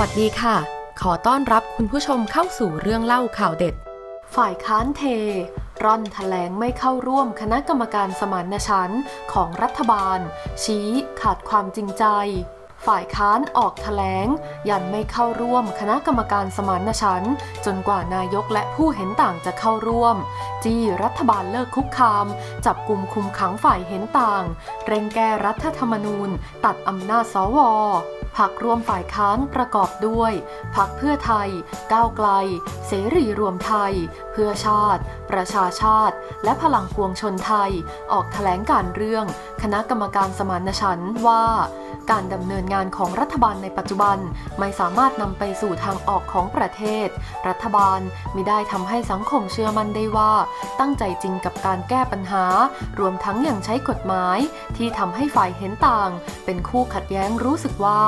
วัสดีค่ะ ขอต้อนรับคุณผู้ชมเข้าสู่เรื่องเล่าข่าวเด็ด ฝ่ายค้านเท ร่อนแถลงไม่เข้าร่วมคณะกรรมการสมานฉันท์ของรัฐบาล ชี้ขาดความจริงใจ ฝ่ายค้านออกแถลง ยันไม่เข้าร่วมคณะกรรมการสมานฉันท์จนกว่านายกและผู้เห็นต่างจะเข้าร่วม จี้รัฐบาลเลิกคุกคาม จับกลุ่มคุมขังฝ่ายเห็นต่าง เร่งแก้รัฐธรรมนูญ ตัดอำนาจสว พักร่วมฝ่ายค้านประกอบด้วย พักเพื่อไทย ก้าวไกล เสรีรวมไทย เพื่อชาติ ประชาชาติ และพลังปวงชนไทย ออกแถลงการเรื่อง คณะกรรมการสมานฉันท์ว่าการดำเนินงานของรัฐบาลในปัจจุบันไม่สามารถนำไปสู่ทางออกของประเทศ รัฐบาลมิได้ทำให้สังคมเชื่อมั่นได้ว่า ตั้งใจจริงกับการแก้ปัญหา รวมทั้งยังใช้กฎหมาย ที่ทำให้ฝ่ายเห็นต่าง เป็นคู่ขัดแย้งรู้สึกว่า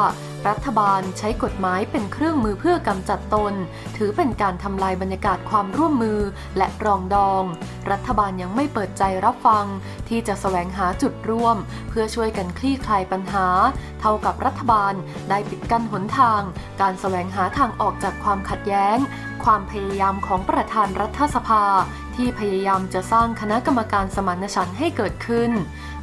รัฐบาลใช้กฎหมายเป็นเครื่องมือเพื่อกำจัดตน ถือเป็นการทำลายบรรยากาศความร่วมมือและรองดอง รัฐบาลยังไม่เปิดใจรับฟัง ที่จะแสวงหาจุดร่วม เพื่อช่วยกันคลี่คลายปัญหา เท่ากับรัฐบาลได้ปิดกั้นหนทาง การแสวงหาทางออกจากความขัดแย้ง ความพยายามของประธานรัฐสภา ที่พยายามจะสร้างคณะกรรมการสมานฉันท์ให้เกิดขึ้น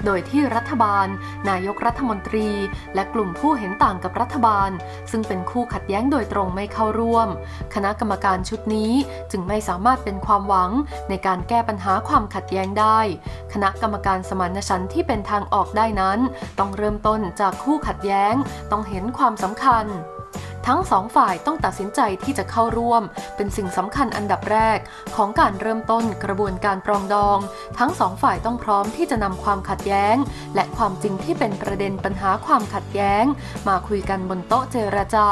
โดยที่รัฐบาล นายกรัฐมนตรี และกลุ่มผู้เห็นต่างกับรัฐบาล ซึ่งเป็นคู่ขัดแย้งโดยตรงไม่เข้าร่วม คณะกรรมการชุดนี้จึงไม่สามารถเป็นความหวังในการแก้ปัญหาความขัดแย้งได้ คณะกรรมการสมานฉันท์ที่เป็นทางออกได้นั้น ต้องเริ่มต้นจากคู่ขัดแย้ง ต้องเห็นความสำคัญ ทั้งสองฝ่ายต้องตัดสินใจที่จะเข้าร่วม เป็นสิ่งสำคัญอันดับแรก ของการเริ่มต้นกระบวนการปรองดอง ทั้งสองฝ่ายต้องพร้อมที่จะนำความขัดแย้ง และความจริงที่เป็นประเด็นปัญหาความขัดแย้ง มาคุยกันบนโต๊ะเจรจา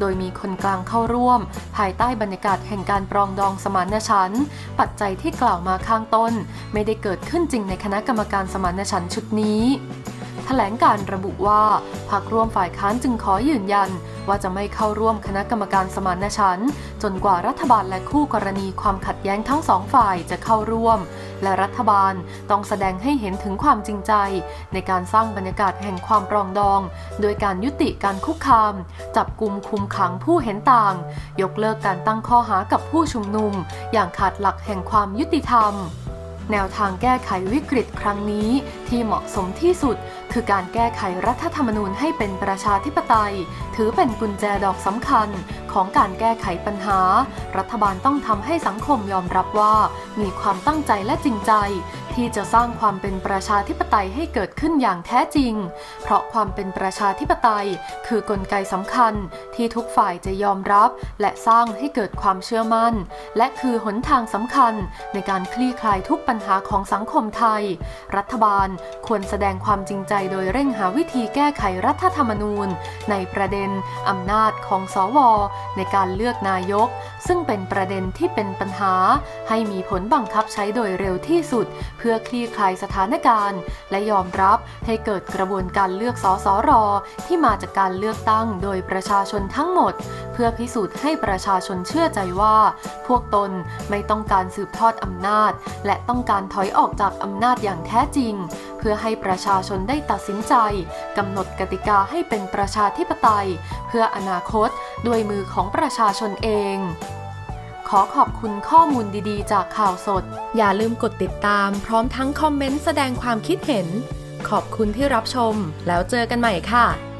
โดยมีคนกลางเข้าร่วม ภายใต้บรรยากาศแห่งการปรองดองสมานฉันท์ปัจจัยที่กล่าวมาข้างต้น ไม่ได้เกิดขึ้นจริงในคณะกรรมการสมานฉันท์ชุดนี้ แถลงการระบุว่าพรรคร่วมฝ่ายค้านจึงขอยืนยัน ว่าจะไม่เข้าร่วมคณะกรรมการสมานฉันท์จนกว่ารัฐบาลและคู่กรณีความขัดแย้งทั้งสองฝ่ายจะเข้าร่วม และรัฐบาลต้องแสดงให้เห็นถึงความจริงใจ ในการสร้างบรรยากาศแห่งความปรองดอง โดยการยุติการคุกคาม จับกลุ่มคุมขังผู้เห็นต่าง ยกเลิกการตั้งข้อหากับผู้ชุมนุม อย่างขาดหลักแห่งความยุติธรรมแนวทางแก้ไขวิกฤตครั้งนี้ที่เหมาะสมที่สุด คือการแก้ไขรัฐธรรมนูญให้เป็นประชาธิปไตย ถือเป็นกุญแจดอกสำคัญของการแก้ไขปัญหา รัฐบาลต้องทำให้สังคมยอมรับว่า มีความตั้งใจและจริงใจ ที่จะสร้างความเป็นประชาธิปไตยให้เกิดขึ้นอย่างแท้จริง เพราะความเป็นประชาธิปไตย คือกลไกสำคัญที่ทุกฝ่ายจะยอมรับ และสร้างให้เกิดความเชื่อมั่น และคือหนทางสำคัญ ในการคลี่คลายทุกปัญหาของสังคมไทย รัฐบาลควรแสดงความจริงใจโดยเร่งหาวิธีแก้ไขรัฐธรรมนูญ ในประเด็นอำนาจของสว ในการเลือกนายก ซึ่งเป็นประเด็นที่เป็นปัญหา ให้มีผลบังคับใช้โดยเร็วที่สุด เพื่อคลี่คลายสถานการณ์ และยอมรับให้เกิดกระบวนการเลือกสสรที่มาจากการเลือกตั้งโดยประชาชนทั้งหมด เพื่อพิสูจน์ให้ประชาชนเชื่อใจว่า พวกตนไม่ต้องการสืบทอดอำนาจ และต้องการถอยออกจากอำนาจอย่างแท้จริง พื่อให้ประชาชนได้ตัดสินใจกำหนดกติกาให้เป็นประชาธิปไตย เพื่ออนาคตด้วยมือของประชาชนเอง ขอขอบคุณข้อมูลดีๆ จากข่าวสด อย่าลืมกดติดตามพร้อมทั้งคอมเมนต์แสดงความคิดเห็น ขอบคุณที่รับชม แล้วเจอกันใหม่ค่ะ